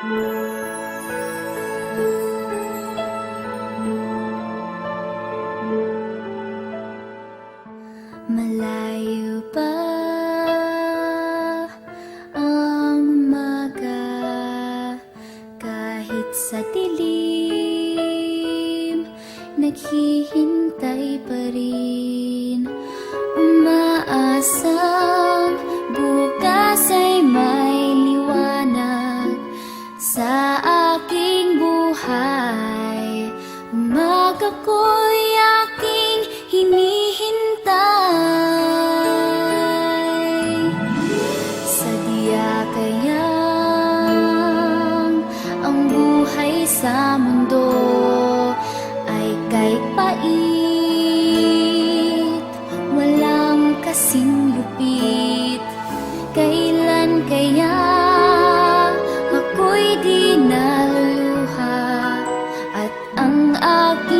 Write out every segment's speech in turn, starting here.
Malayo pa ang umaga sa dilim naghihintay pa rin sa mundo ay kay pait Walang kasing lupit. Kailan kaya ako'y di naluluha? At ang aking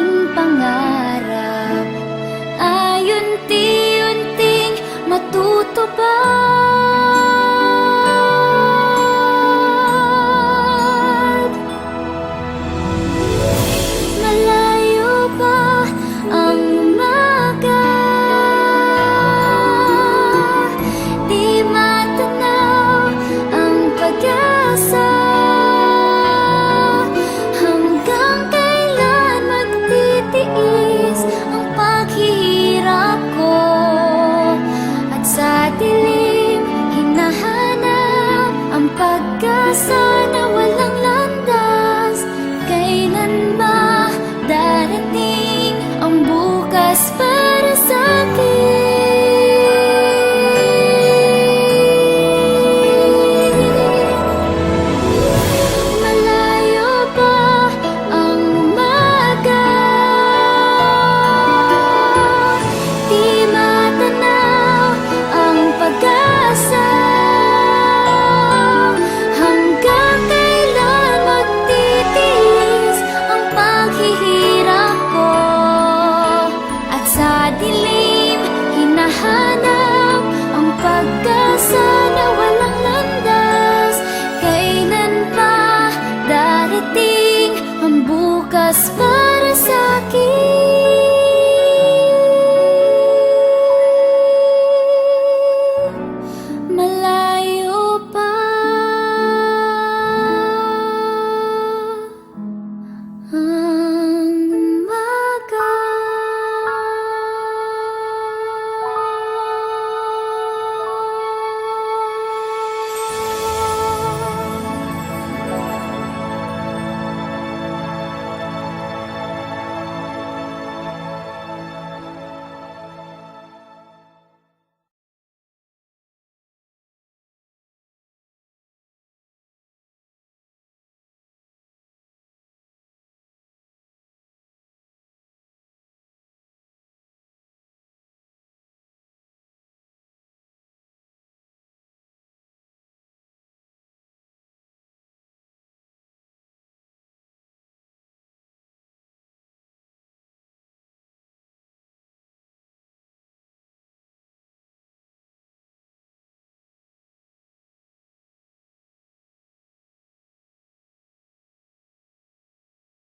mahanap ang pagkakas